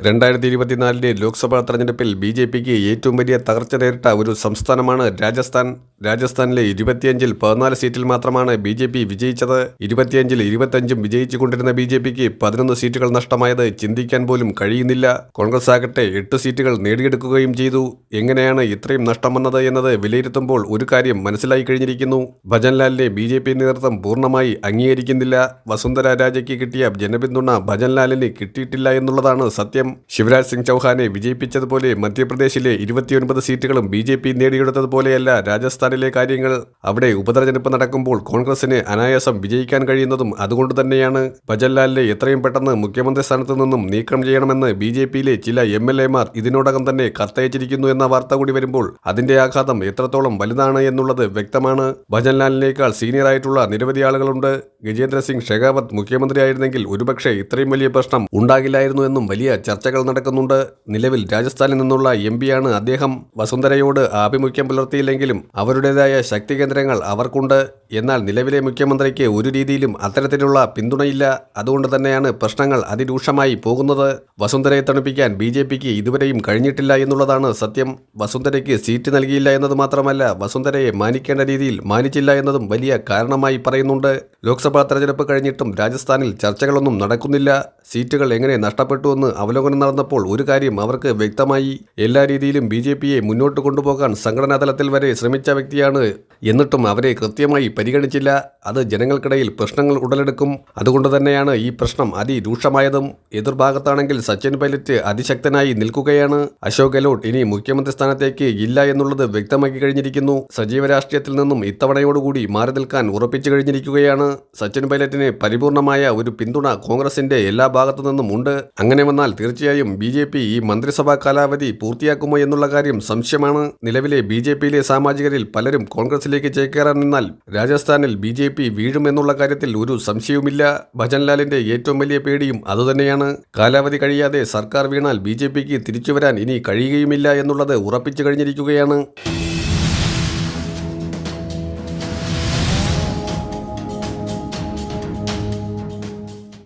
രണ്ടായിരത്തി ഇരുപത്തിനാലിലെ ലോക്സഭാ തെരഞ്ഞെടുപ്പിൽ ബി ജെ പിക്ക് ഏറ്റവും വലിയ തകർച്ച നേരിട്ട ഒരു സംസ്ഥാനമാണ് രാജസ്ഥാൻ. രാജസ്ഥാനിലെ ഇരുപത്തിയഞ്ചിൽ പതിനാല് സീറ്റിൽ മാത്രമാണ് ബി ജെ പി വിജയിച്ചത്. ഇരുപത്തിയഞ്ചിൽ ഇരുപത്തഞ്ചും വിജയിച്ചുകൊണ്ടിരുന്ന ബി ജെ പിക്ക് പതിനൊന്ന് സീറ്റുകൾ നഷ്ടമായത് ചിന്തിക്കാൻ പോലും കഴിയുന്നില്ല. കോൺഗ്രസ് ആകട്ടെ എട്ട് സീറ്റുകൾ നേടിയെടുക്കുകയും ചെയ്തു. എങ്ങനെയാണ് ഇത്രയും നഷ്ടം വന്നത് എന്നത് വിലയിരുത്തുമ്പോൾ ഒരു കാര്യം മനസ്സിലായി കഴിഞ്ഞിരിക്കുന്നു. ഭജൻലാലിനെ ബി ജെ പി നേതൃത്വം പൂർണമായി അംഗീകരിക്കുന്നില്ല. വസുന്ധര രാജയ്ക്ക് കിട്ടിയ ജനപിന്തുണ ഭജൻലാലിന് കിട്ടിയിട്ടില്ല എന്നുള്ളതാണ് സത്യം. ശിവരാജ് സിംഗ് ചൌഹാനെ വിജയിപ്പിച്ചതുപോലെ മധ്യപ്രദേശിലെ ഇരുപത്തിയൊൻപത് സീറ്റുകളും ബി ജെ പി നേടിയെടുത്തതുപോലെയല്ല രാജസ്ഥാനിലെ കാര്യങ്ങൾ. അവിടെ ഉപതെരഞ്ഞെടുപ്പ് നടക്കുമ്പോൾ കോൺഗ്രസിന് അനായാസം വിജയിക്കാൻ കഴിയുന്നതും അതുകൊണ്ട് തന്നെയാണ് ഭജൻലാലിനെ എത്രയും പെട്ടെന്ന് മുഖ്യമന്ത്രി സ്ഥാനത്ത് നിന്നും നീക്കം ചെയ്യണമെന്ന് ബി ജെ പിയിലെ ചില എം എൽ എമാർ ഇതിനോടകം തന്നെ കത്തയച്ചിരിക്കുന്നു എന്ന വാർത്ത കൂടി വരുമ്പോൾ അതിന്റെ ആഘാതം എത്രത്തോളം വലുതാണ് എന്നുള്ളത് വ്യക്തമാണ്. ഭജൻലാലിനേക്കാൾ സീനിയർ ആയിട്ടുള്ള നിരവധി ആളുകളുണ്ട്. ഗജേന്ദ്ര സിംഗ് ഷെഖാവത്ത് മുഖ്യമന്ത്രിയായിരുന്നെങ്കിൽ ഒരുപക്ഷെ ഇത്രയും വലിയ പ്രശ്നം ഉണ്ടാകില്ലായിരുന്നു എന്നും വലിയ ചർച്ചകൾ നടക്കുന്നുണ്ട്. നിലവിൽ രാജസ്ഥാനിൽ നിന്നുള്ള എം പിയാണ് അദ്ദേഹം വസുന്ധരയോട് ആഭിമുഖ്യം പുലർത്തിയില്ലെങ്കിലും അവരുടേതായ ശക്തി കേന്ദ്രങ്ങൾ അവർക്കുണ്ട്. എന്നാൽ നിലവിലെ മുഖ്യമന്ത്രിക്ക് ഒരു രീതിയിലും അത്തരത്തിലുള്ള പിന്തുണയില്ല. അതുകൊണ്ട് തന്നെയാണ് പ്രശ്നങ്ങൾ അതിരൂക്ഷമായി പോകുന്നത്. വസുന്ധരയെ തണുപ്പിക്കാൻ ബി ജെ പിക്ക് ഇതുവരെയും കഴിഞ്ഞിട്ടില്ല എന്നുള്ളതാണ് സത്യം. വസുന്ധരയ്ക്ക് സീറ്റ് നൽകിയില്ല എന്നത് മാത്രമല്ല വസുന്ധരയെ മാനിക്കേണ്ട രീതിയിൽ മാനിച്ചില്ല എന്നതും വലിയ കാരണമായി പറയുന്നുണ്ട്. ലോക്സഭാ തെരഞ്ഞെടുപ്പ് കഴിഞ്ഞിട്ടും രാജസ്ഥാനിൽ ചർച്ചകളൊന്നും നടക്കുന്നില്ല. സീറ്റുകൾ എങ്ങനെ നഷ്ടപ്പെട്ടുവെന്ന് അവലോകനം നടന്നപ്പോൾ ഒരു കാര്യം അവർക്ക് വ്യക്തമായി എല്ലാ രീതിയിലും ബി ജെ പിയെ മുന്നോട്ട് കൊണ്ടുപോകാൻ സംഘടനാ തലത്തിൽ വരെ ശ്രമിച്ച വ്യക്തിയാണ് എന്നിട്ടും അവരെ കൃത്യമായി പരിഗണിച്ചില്ല. അത് ജനങ്ങൾക്കിടയിൽ പ്രശ്നങ്ങൾ ഉടലെടുക്കും. അതുകൊണ്ട് തന്നെയാണ് ഈ പ്രശ്നം അതിരൂക്ഷമായതും. എതിർഭാഗത്താണെങ്കിൽ സച്ചിൻ പൈലറ്റ് അതിശക്തനായി നിൽക്കുകയാണ്. അശോക് ഗെഹ്ലോട്ട് ഇനി മുഖ്യമന്ത്രി സ്ഥാനത്തേക്ക് ഇല്ല എന്നുള്ളത് വ്യക്തമാക്കി കഴിഞ്ഞിരിക്കുന്നു. സജീവ രാഷ്ട്രീയത്തിൽ നിന്നും ഇത്തവണയോടുകൂടി മാറി നിൽക്കാൻ ഉറപ്പിച്ചു കഴിഞ്ഞിരിക്കുകയാണ്. സച്ചിൻ പൈലറ്റിന് പരിപൂർണമായ ഒരു പിന്തുണ കോൺഗ്രസിന്റെ എല്ലാ ഭാഗത്തു നിന്നും ഉണ്ട്. അങ്ങനെ വന്നാൽ തീർച്ചയായും ബി ജെ പി ഈ മന്ത്രിസഭാ കാലാവധി പൂർത്തിയാക്കുമോ എന്നുള്ള കാര്യം സംശയമാണ്. നിലവിലെ ബി ജെ പിയിലെ സാമാജികരിൽ പലരും കോൺഗ്രസിലേക്ക് ചേക്കേറാൻ നിന്നാൽ രാജസ്ഥാനിൽ ബി ജെ പി വീഴുമെന്നുള്ള കാര്യത്തിൽ ഒരു സംശയവുമില്ല. ഭജൻലാലിന്റെ ഏറ്റവും വലിയ പേടിയും അതുതന്നെയാണ്. കാലാവധി കഴിയാതെ സർക്കാർ വീണാൽ ബി ജെ പിക്ക് തിരിച്ചുവരാൻ ഇനി കഴിയുകയുമില്ല എന്നുള്ളത് ഉറപ്പിച്ചു കഴിഞ്ഞിരിക്കുകയാണ്.